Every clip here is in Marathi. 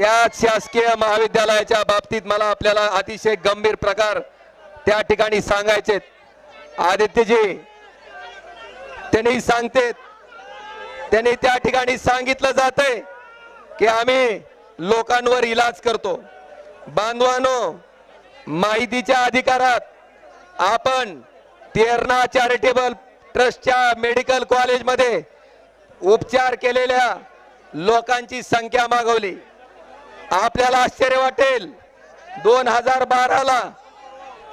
त्याच शासकीय महाविद्यालयाच्या बाबतीत मला आपल्याला अतिशय गंभीर प्रकार त्या ठिकाणी सांगायचे आदित्यजी त्यांनी सांगतेत त्यांनी त्या ठिकाणी सांगितलं जातंय की आम्ही लोकांवर इलाज करतो. बांधवानो माहितीच्या अधिकारात आपण तेरणा चॅरिटेबल ट्रस्टच्या मेडिकल कॉलेजमध्ये उपचार केलेल्या लोकांची संख्या मागवली. आपल्याला आश्चर्य वाटेल. दोन हजार बाराला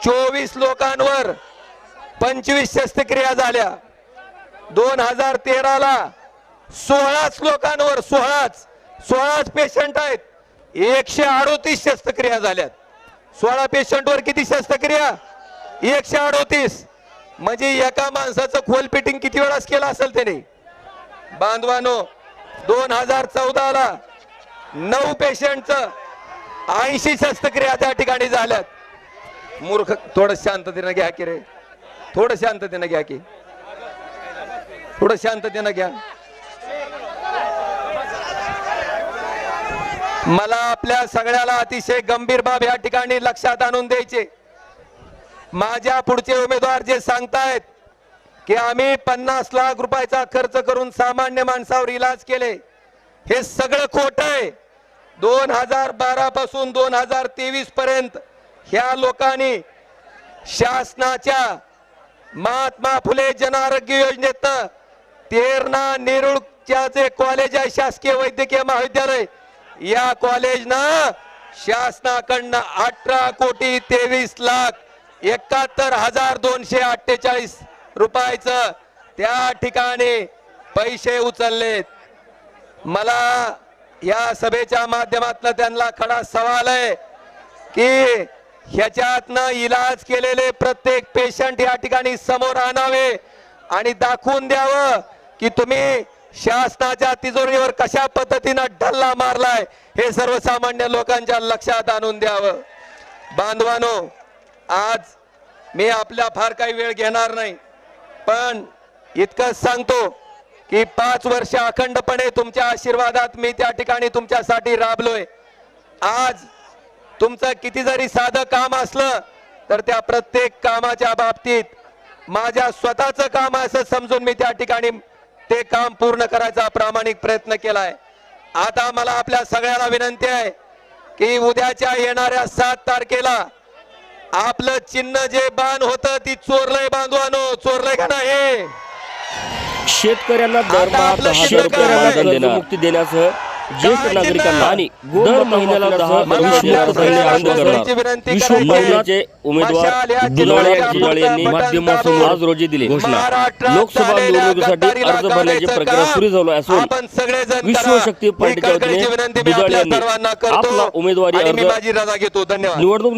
चोवीस लोकांवर पंचवीस शस्त्रक्रिया झाल्या. दोन हजार तेराला सोळाच लोकांवर सोळाच सोळाच पेशंट आहेत. एकशे अडोतीस शस्त्रक्रिया झाल्यात. सोळा पेशंटवर किती शस्त्रक्रिया? एकशे अडोतीस. म्हणजे एका माणसाचं खोल फिटिंग किती वेळास केलं असेल त्याने? बांधवानो दोन हजार चौदाला नऊ पेशंटचं ऐंशी शस्त्रक्रिया त्या ठिकाणी झाल्यात. मूर्ख थोडं शांततेनं घ्या की रे. थोडं शांततेनं घ्या की. थोडं शांततेनं घ्या. मला आपल्या सगळ्याला अतिशय गंभीर बाब या ठिकाणी लक्षात आणून द्यायचे. माझ्या पुढचे उमेदवार जे सांगतायत की आम्ही पन्नास लाख रुपयाचा खर्च करून सामान्य माणसावर इलाज केले. हे सगळं खोट आहे. दोन हजार बारा पासून दोन हजार तेवीस पर्यंत ह्या लोकांनी शासनाच्या महात्मा फुले जन आरोग्य तेरणा नेरुळच्या जे कॉलेज आहे शासकीय वैद्यकीय महाविद्यालय या कॉलेजनं शासनाकडनं अठरा कोटी तेवीस लाख एकाहत्तर हजार दोनशे अठ्ठेचाळीस रुपयाचं त्या ठिकाणी पैसे उचललेत. मला या सभेच्या माध्यमातून त्यांना खडा सवाल आहे की ह्याच्यातनं इलाज केलेले प्रत्येक पेशंट या ठिकाणी समोर आणावे आणि दाखवून द्यावं की तुम्ही शासनाच्या तिजोरीवर कशा पद्धतीनं ढल्ला मारलाय हे सर्वसामान्य लोकांच्या लक्षात आणून द्यावं. बांधवानो आज मी आपला फार काही वेळ घेणार नाही पण इतकंच सांगतो की पाच वर्ष अखंडपणे तुमच्या आशीर्वादात मी त्या ठिकाणी तुमच्यासाठी राबलोय. आज तुमचं किती जरी साधं काम असलं तर त्या प्रत्येक कामाच्या बाबतीत माझ्या स्वतःचं काम असं समजून मी त्या ठिकाणी ते काम पूर्ण करायचा प्रामाणिक प्रयत्न केलाय. आता मला आपल्या सगळ्याला विनंती आहे की उद्याच्या येणाऱ्या सात तारखेला आपलं चिन्ह जे बाण होतं ती चोरलंय बांधवानो. चोरलंय का नाही? शेतकऱ्यांना दरमहा दहा. कर्जमुक्ती देण्यासह ज्येष्ठ नागरिकांना? आणि दर महिन्याला दहा विनंती उमेदवार यांनी आज रोजी दिली घोषणा लोकसभा निवडणुकीसाठी अर्ज भरण्याची प्रक्रिया सुरू झाली असून आपण सगळेजण विश्व करा. शक्ती ही पार्टीच्या वतीने दुधाळे यांनी आपला उमेदवारी अर्ज निवडणूक